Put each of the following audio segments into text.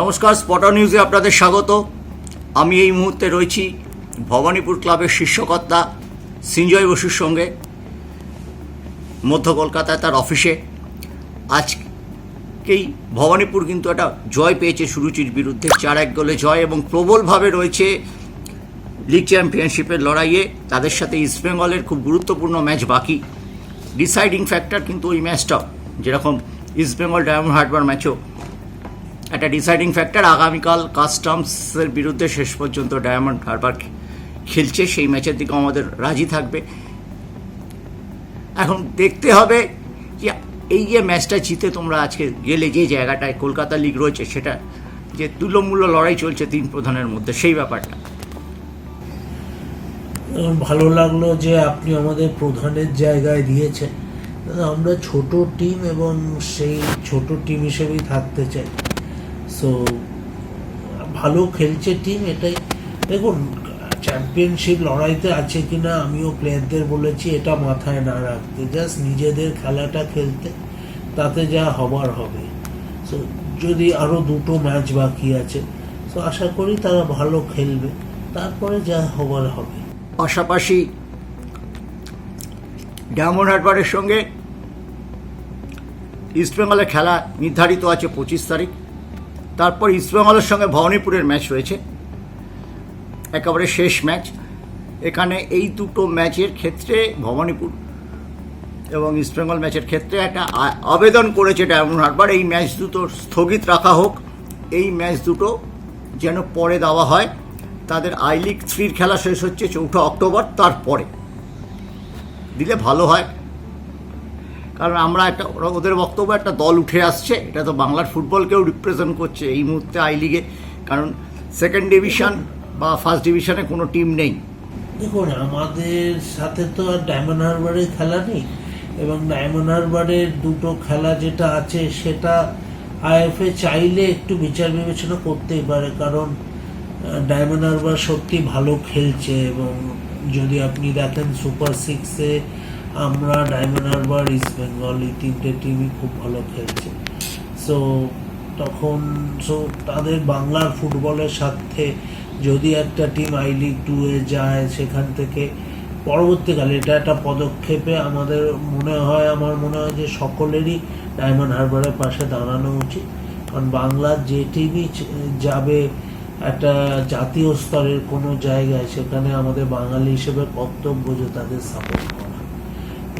নমস্কার স্পটার নিউজে আপনাদের স্বাগত। আমি এই মুহূর্তে রয়েছি ভবানীপুর ক্লাবের শীর্ষকর্তা সিঞ্জয় বসুর সঙ্গে, মধ্য কলকাতায় তার অফিসে। আজকেই ভবানীপুর কিন্তু একটা জয় পেয়েছে সুরুচির বিরুদ্ধে, চার এক গোলে জয় এবং প্রবলভাবে রয়েছে লিগ চ্যাম্পিয়নশিপের লড়াইয়ে। তাদের সাথে ইস্টবেঙ্গলের খুব গুরুত্বপূর্ণ ম্যাচ বাকি। ডিসাইডিং ফ্যাক্টর কিন্তু ওই ম্যাচটা যেরকম ইস্টবেঙ্গল ডায়মন্ড হারবার ম্যাচও একটা ডিসাইডিং ফ্যাক্টর আগামীকাল কাস্টমসের বিরুদ্ধে শেষ পর্যন্ত ডায়মন্ড হারবার খেলছে, সেই ম্যাচের দিকে আমাদের রাজি থাকবে। এখন দেখতে হবে যে এই যে ম্যাচটা জিতে তোমরা আজকে গেলে, যে জায়গাটায় কলকাতা লিগ রয়েছে, সেটা যে তুল্যমূল্য লড়াই চলছে তিন প্রধানের মধ্যে, সেই ব্যাপারটা। ভালো লাগল যে আপনি আমাদের প্রধানের জায়গায় দিয়েছেন। আমরা ছোট টিম এবং সেই ছোট টিম হিসেবেই থাকতে চাই। সো ভালো খেলছে টিম এটাই। দেখুন চ্যাম্পিয়নশিপ লড়াইতে আছে কিনা, আমিও প্লেয়ারদের বলেছি, এটা মাথায় না রাখতে। জাস্ট নিজেদের খেলাটা খেলতে, তাতে যা হবার হবে। সো যদি আরও দুটো ম্যাচ বাকি আছে তো আশা করি তারা ভালো খেলবে। তারপরে যা হবার হবে। পাশাপাশি ডায়মন্ড হারবারের সঙ্গে ইস্টবেঙ্গলের খেলা নির্ধারিত আছে পঁচিশ তারিখ। তারপর ইস্টবেঙ্গলের সঙ্গে ভবানীপুরের ম্যাচ রয়েছে। একেবারে শেষ ম্যাচ এখানে এই দুটো ম্যাচের ক্ষেত্রে ভবানীপুর এবং ইস্টবেঙ্গল ম্যাচের ক্ষেত্রে একটা আবেদন করেছে ডায়মন্ড হারবার। এই ম্যাচ দুটো স্থগিত রাখা হোক। এই ম্যাচ দুটো যেন পরে দেওয়া হয়। তাদের আই লিগ থ্রির খেলা শেষ হচ্ছে চৌঠা অক্টোবর। তারপরে দিলে ভালো হয়। কারণ আমরা একটা ওদের বক্তব্য একটা দল উঠে আসছে। এটা তো বাংলার ফুটবলকেও রিপ্রেজেন্ট করছে এই মুহূর্তে আই লিগে কারণ সেকেন্ড ডিভিশন বা ফার্স্ট ডিভিশনে কোনো টিম নেই। দেখুন, আমাদের সাথে তো আর ডায়মন্ড হারবারের খেলা নেই। এবং ডায়মন্ড হারবারের দুটো খেলা যেটা আছে, সেটা আইএফএ চাইলে একটু বিচার বিবেচনা করতেই পারে। কারণ ডায়মন্ড হারবার সত্যি ভালো খেলছে এবং যদি আপনি দেখেন সুপার সিক্সে আমরা ডায়মন্ড হারবার ইস্ট বেঙ্গল এই তিনটে টিমই খুব ভালো খেলছে। সো তখন সো তাদের বাংলার ফুটবলের সাথে যদি একটা টিম আই লিগ টু এ যায়, সেখান থেকে পরবর্তীকালে এটা একটা পদক্ষেপে আমাদের মনে হয়, আমার মনে হয় যে সকলেরই ডায়মন্ড হারবারের পাশে দাঁড়ানো উচিত। কারণ বাংলার যে টিমই যাবে একটা জাতীয় স্তরের কোনো জায়গায়, সেখানে আমাদের বাঙালি হিসেবে কর্তব্য যে তাদের সাপোর্ট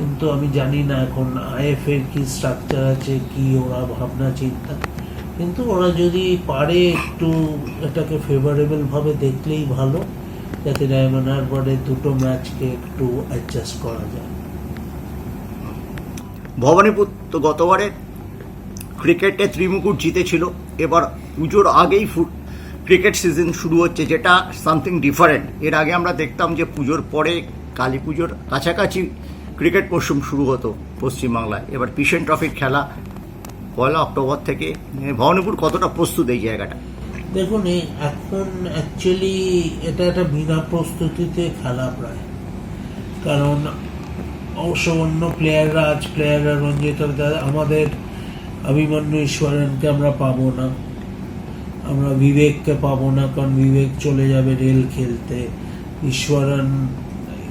কিন্তু আমি জানি না এখন আইএফ এর কি স্ট্রাকচার আছে, কি ওরা ভাবনা, চিন্তা। কিন্তু ওরা যদি পারে একটু এটাকে ফেভারেবল ভাবে দেখলেই ভালো, যাতে ডায়মন্ড হারবারের দুটো ম্যাচকে একটু অ্যাডজাস্ট করা যায়। ভবানীপুর তো গতবারে ক্রিকেটে ত্রিমুকুট জিতেছিল। এবার পুজোর আগেই ফুট ক্রিকেট সিজন শুরু হচ্ছে, যেটা সামথিং ডিফারেন্ট এর আগে আমরা দেখতাম যে পুজোর পরে কালী পুজোর কাছাকাছি ক্রিকেট মরশুম শুরু হতো পশ্চিমবাংলায়। এবার পিসেন ট্রফির খেলা পয়লা অক্টোবর থেকে। ভবানীপুর কতটা প্রস্তুত এই জায়গাটা? দেখুন এখন অ্যাকচুয়ালি এটা একটা বিনা প্রস্তুতিতে খেলা প্রায়। কারণ অবশ্য অন্য প্লেয়াররা আজ প্লেয়াররা রঞ্জিত আমাদের অভিমন্যু ঈশ্বরনকে আমরা পাবো না। আমরা বিবেককে পাবো না, কারণ বিবেক চলে যাবে রেল খেলতে। ঈশ্বরন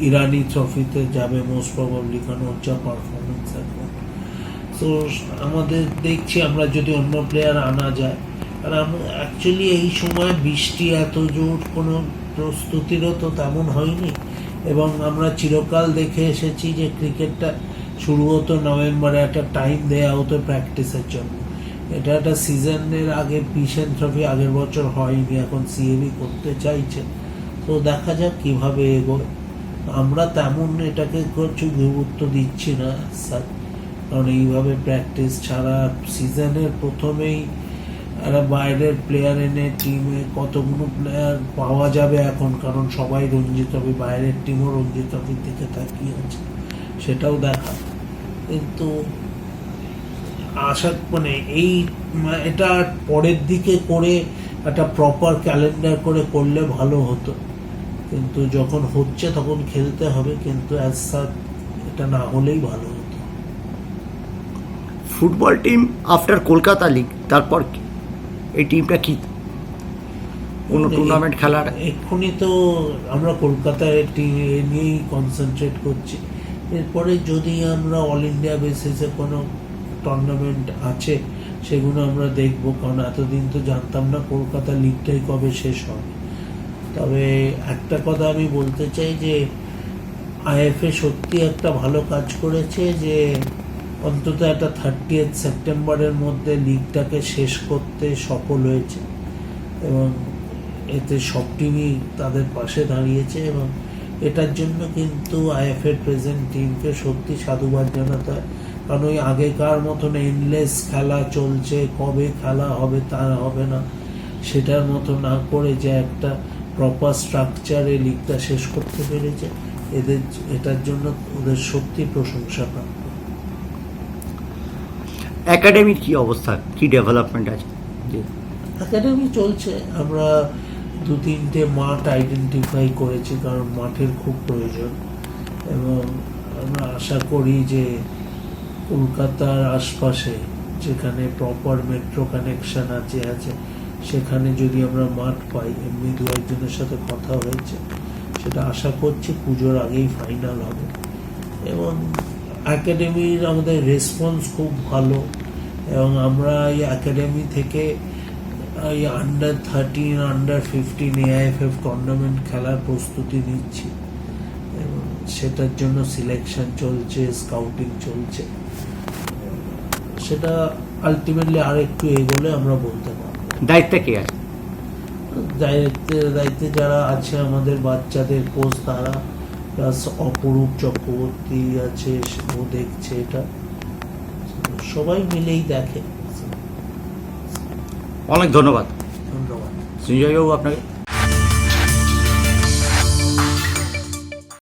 ইরানি ট্রফিতে যাবে মোস্ট প্রবাবলি কারণ ওর যা পারফরমেন্স এখন তো আমাদের দেখছি আমরা যদি অন্য প্লেয়ার আনা যায়। আর অ্যাকচুয়ালি এই সময় বৃষ্টি এত জোর, কোনো প্রস্তুতিরও তো তেমন হয়নি। এবং আমরা চিরকাল দেখে এসেছি যে ক্রিকেটটা শুরু হতো নভেম্বরে, একটা টাইম দেওয়া হতো প্র্যাকটিসের জন্য। এটা একটা সিজনের আগে পিসেন ট্রফি আগের বছর হয়নি, এখন সিএবি করতে চাইছে। তো দেখা যাক কীভাবে এগোয়। আমরা তেমন এটাকে কিছু গুরুত্ব দিচ্ছি না কারণ এইভাবে প্র্যাকটিস ছাড়া সিজনের প্রথমেই একটা বাইরের প্লেয়ার এনে টিমে কতগুলো প্লেয়ার পাওয়া যাবে এখন, কারণ সবাই রঞ্জি ট্রফি, বাইরের টিমও রঞ্জি ট্রফির দিকে তাকিয়ে আছে। সেটাও দেখা। কিন্তু আশা মানে এই মা- এটা পরের দিকে করে একটা প্রপার ক্যালেন্ডার করে করলে ভালো হতো। কিন্তু যখন হচ্ছে তখন খেলতে হবে কিন্তু অ্যাজ সাচ এটা না হলেই ভালো হতো। Football team after Kolkata league তারপর কি? এই টিমটা কি? কোনো টুর্নামেন্ট খেলার? এক্ষুনি তো আমরা কলকাতায় নিয়েই কনসেন্ট্রেট করছি। এরপরে যদি আমরা অল ইন্ডিয়া বেসিসে কোনো টুর্নামেন্ট আছে সেগুলো আমরা দেখব কারণ এতদিন তো জানতাম না কলকাতা লিগটাই কবে শেষ হবে। তবে একটা কথা আমি বলতে চাই যে আইএফএ সত্যি একটা ভালো কাজ করেছে যে, অন্তত একটা থার্টি সেপ্টেম্বরের মধ্যে লিগটাকে শেষ করতে সফল হয়েছে এবং এতে সব টিমই তাদের পাশে দাঁড়িয়েছে এবং এটার জন্য কিন্তু আইএফএর প্রেজেন্ট টিমকে সত্যি সাধুবাদ জানাতে হয়। কারণ ওই আগেকার মতন এনলেস খেলা চলছে, কবে খেলা হবে, তা হবে না, সেটার মতো না করে যে একটা প্রপার স্ট্রাকচারে লিগটা শেষ করতে পেরেছে। এদের এটার জন্য ওদের সত্যি প্রশংসা প্রাপ্য একাডেমির কি অবস্থা? কি ডেভেলপমেন্ট আছে? একাডেমি চলছে। আমরা দু তিনটে মাঠ আইডেন্টিফাই করেছি কারণ মাঠের খুব প্রয়োজন। এবং আমরা আশা করি যে কলকাতার আশপাশে যেখানে প্রপার মেট্রো কানেকশন আছে আছে সেখানে যদি আমরা মাঠ পাই, এমনি দু একজনের সাথে কথা হয়েছে। সেটা আশা করছি পুজোর আগেই ফাইনাল হবে। এবং একাডেমির আমাদের রেসপন্স খুব ভালো। এবং আমরা এই একাডেমি থেকে এই under thirteen under fifteen AIFF tournament খেলার প্রস্তুতি নিচ্ছি। এবং সেটার জন্য সিলেকশন চলছে স্কাউটিং চলছে। সেটা আলটিমেটলি আর একটু এগোলে আমরা বলতে পারব। দায়িত্বে কে আছে? দায়িত্বে দায়িত্বে যারা আছে আমাদের বাচ্চাদের কোচ তারা প্লাস অপরূপ চক্রবর্তী আছে ও দেখছে এটা। সবাই মিলেই দেখে। অনেক ধন্যবাদ। ধন্যবাদ। সঞ্জয়বাবু আপনাকে